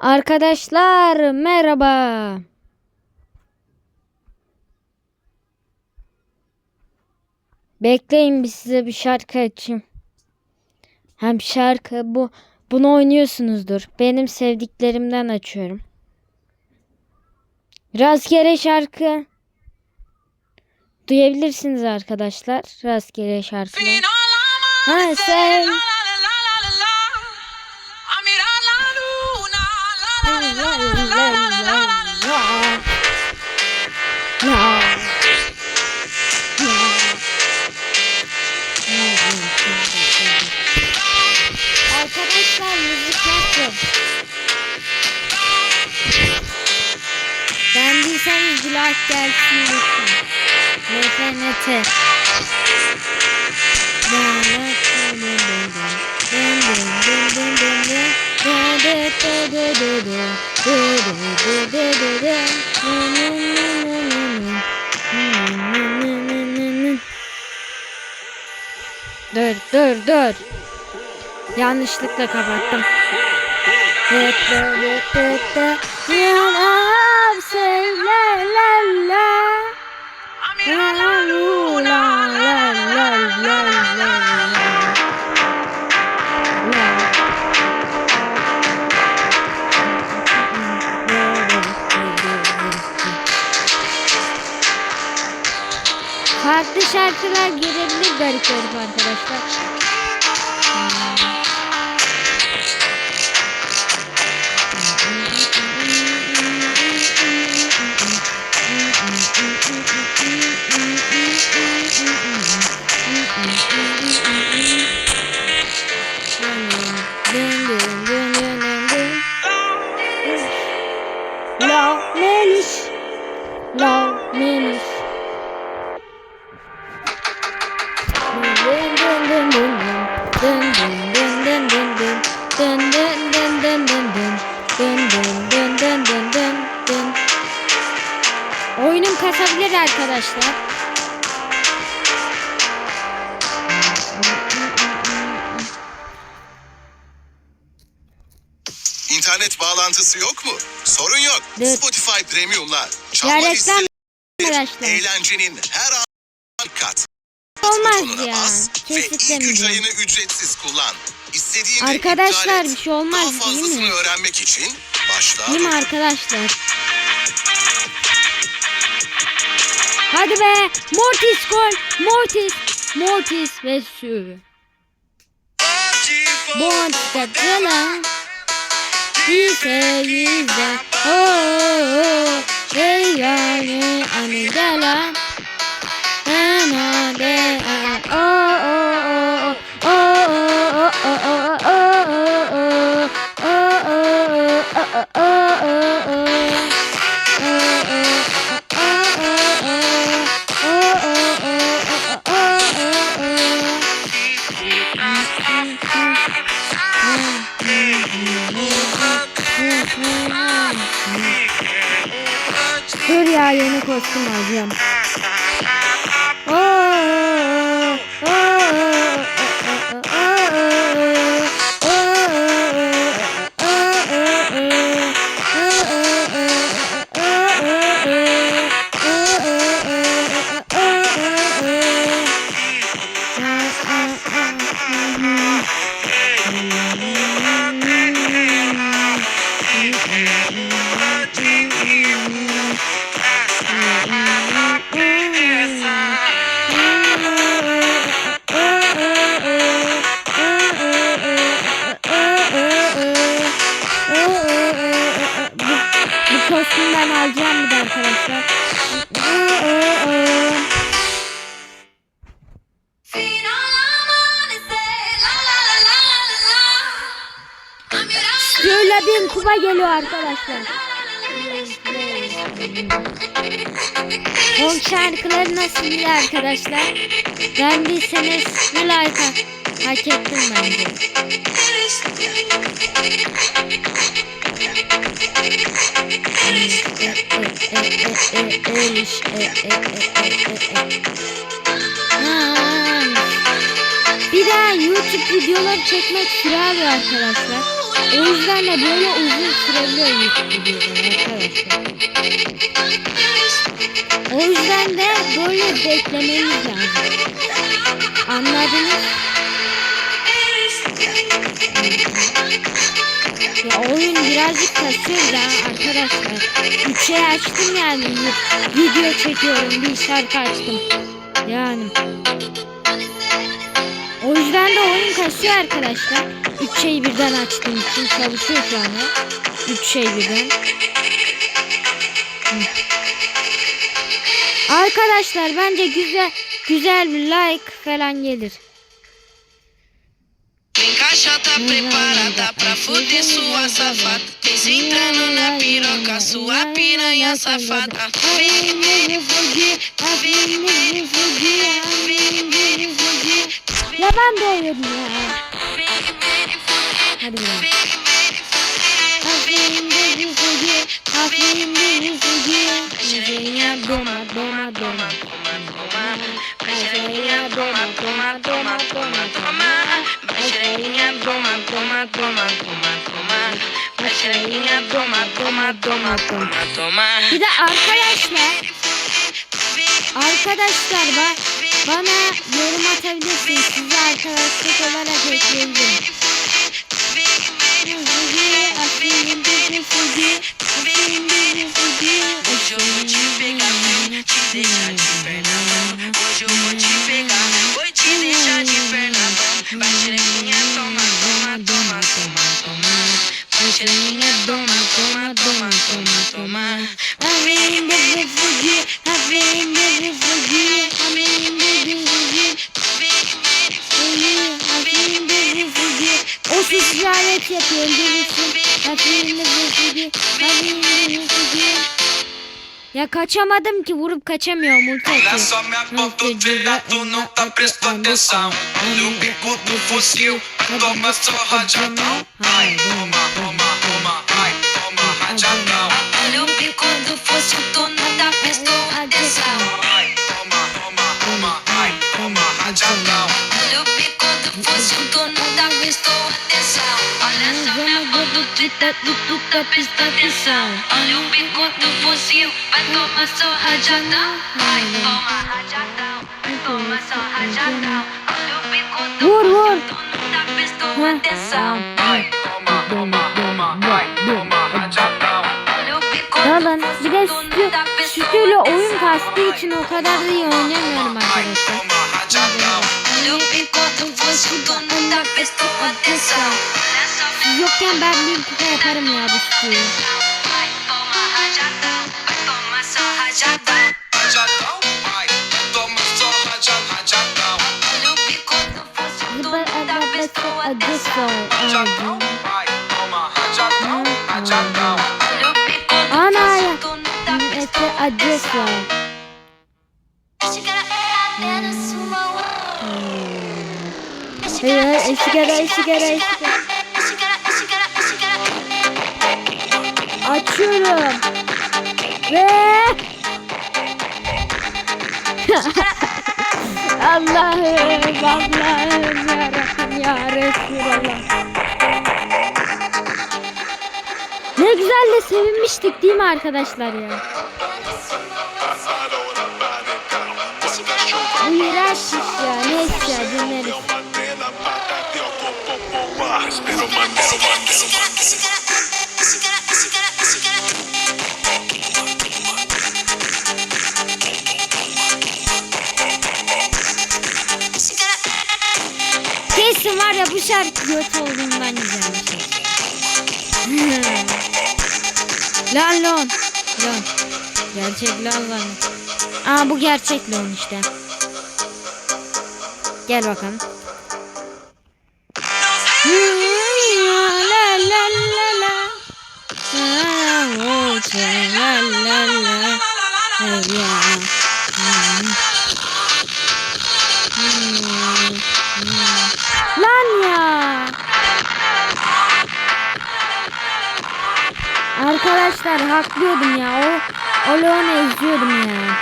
Arkadaşlar merhaba. Bekleyin bir size bir şarkı açayım. Hem şarkı bu bunu oynuyorsunuzdur. Benim sevdiklerimden açıyorum. Rastgele şarkı. Duyabilirsiniz arkadaşlar. Rastgele şarkılar. Ha sen. Arkadaşlar müzik yaptım. Beğendiyseniz like gelsin. Lütfen. LFNT. Dur dur dur. Yanlışlıkla kapattım. Evet, evet, evet, evet. Şarkılar gelebilir garip garip arkadaşlar. La Dın dın Oyunum kasabilir arkadaşlar. İnternet bağlantısı yok mu? Sorun yok. Dur. Spotify Premium'la çalma Ya reklam arkadaşlar. eğlencenin her an kat. Olmaz ya. Bas ve ilk 3 Kesinlikle. ayını ücretsiz kullan. İstediğinde Arkadaşlar, bir şey olmaz, Daha değil fazlasını mi? öğrenmek için başla. Değil mi arkadaşlar? Hadi be. Mortis gol. Mortis. Mortis ve Sü. Bontkatala. Bize yüzde. Oh. Hey yani anigala. Ana bin kupa geliyor arkadaşlar. Home şarkıları nasıl iyi arkadaşlar? Beğendiyseniz bir like hak ettim bence. Eliş, e, e, e, e, e, e. Ha. Bir daha YouTube videoları çekmek sürer arkadaşlar. O yüzden de böyle uzun sürebiliyor YouTube videoları arkadaşlar. O yüzden de böyle beklemeniz lazım. Anladınız? Ya oyun birazcık kasıyor da arkadaşlar. Üçe açtım yani. Video çekiyorum. Bir şarkı açtım. Yani. O yüzden de oyun kasıyor arkadaşlar. Üç şeyi birden açtığım için çalışıyor şu anda. Üç şey birden. Arkadaşlar bence güzel güzel bir like falan gelir. Tá preparada pra fuder sua safada. Desentrando na piroca, sua piranha safada. Vem, vem, fugir, vem, vem, fugir, vem, vem, fugir. Ya ben de oynadım ya. Hadi bakalım. Aferin beni fugi, aferin beni fugi. Aferin doma doma doma. Toma, toma, toma. Baixarinha, toma, toma, toma, toma, toma. Baixarinha, toma, toma, toma, toma, toma. Bir de arkadaşlar, arkadaşlar ba bana yorum atabilirsiniz. Sizi arkadaşlık olarak ekleyebilirim. Pegar, te deixar de perna bamba. Hoje eu vou te pegar, Ya kaçamadım ki vurup kaçamıyorum ulti atıyor. Do fóssil, vai tomar só rajadão. Vai tomar rajadão, vai tomar só rajadão. Olha o bico do Vur vur. tu não tá prestando atenção. Ai, toma, toma, toma, ai, toma rajadão. Olha o bico Ya do lan bir de sütüyle oyun kastığı için o kadar da iyi oynamıyorum arkadaşlar. Siz yokken ben bir kupa yaparım ya bu do Ana ya. fóssil, tu não tá Eti prestando acısı. Açıyorum. Ve Allah'ım Allah'ım yarabbim ya Resulallah. Ne güzel de sevinmiştik değil mi arkadaşlar ya? Bu iğrenç iş ya. Neyse ya dinleriz. Göt olduğundan güzelmiş. lan lan. Lan. Gerçek lan lan. Aa bu gerçek lan işte. Gel bakalım. Arkadaşlar haklıyordum ya. O o Leon'u eziyordum ya.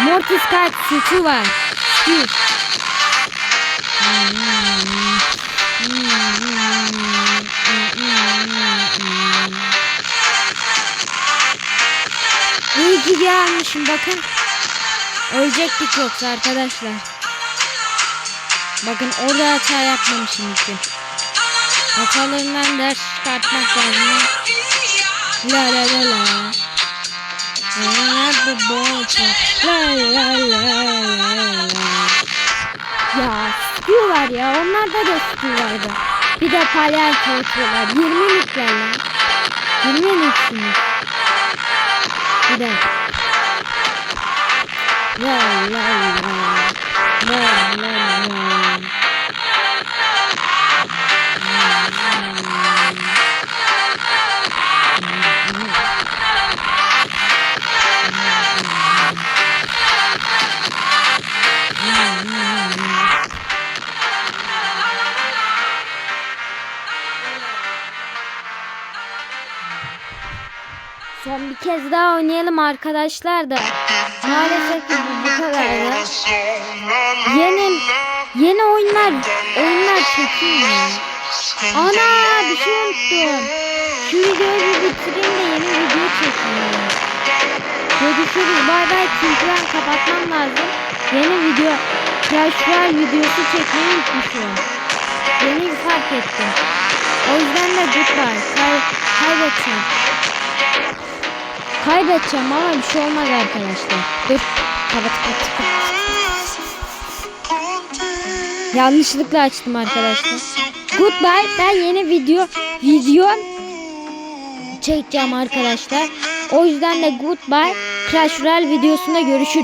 Mortis kaç suçu var. Suç. İyi ki gelmişim bakın. Ölecektik yoksa arkadaşlar. Bakın orada hata yapmamışım için. Hatalarından ders çıkartmak lazım. La la la la. La bu boça. La la la la la. Ya var ya. Onlarda da skill vardı. Bir de palyaço atıyorlar. 20 litler lan. 20 litriniz. Bir de. La la la. La la la. Oynayalım arkadaşlar da. Maalesef ki bu, kadardı. Yeni yeni oyunlar oyunlar çekilmiyor. Ana bir şey unuttum. Şu videoyu bitireyim de yeni video çekeyim. Görüşürüz. Bay bay. Çünkü ben kapatmam lazım. Yeni video Royale videosu çekmeyi unutmuşum. Yeni fark ettim. O yüzden de goodbye. Kay kaybedeceğim. Kaybedeceğim ama bir şey olmaz arkadaşlar. Dur. Kapat kapat kapat. Yanlışlıkla açtım arkadaşlar. Goodbye. Ben yeni video video çekeceğim arkadaşlar. O yüzden de goodbye. Crash Royale videosunda görüşürüz.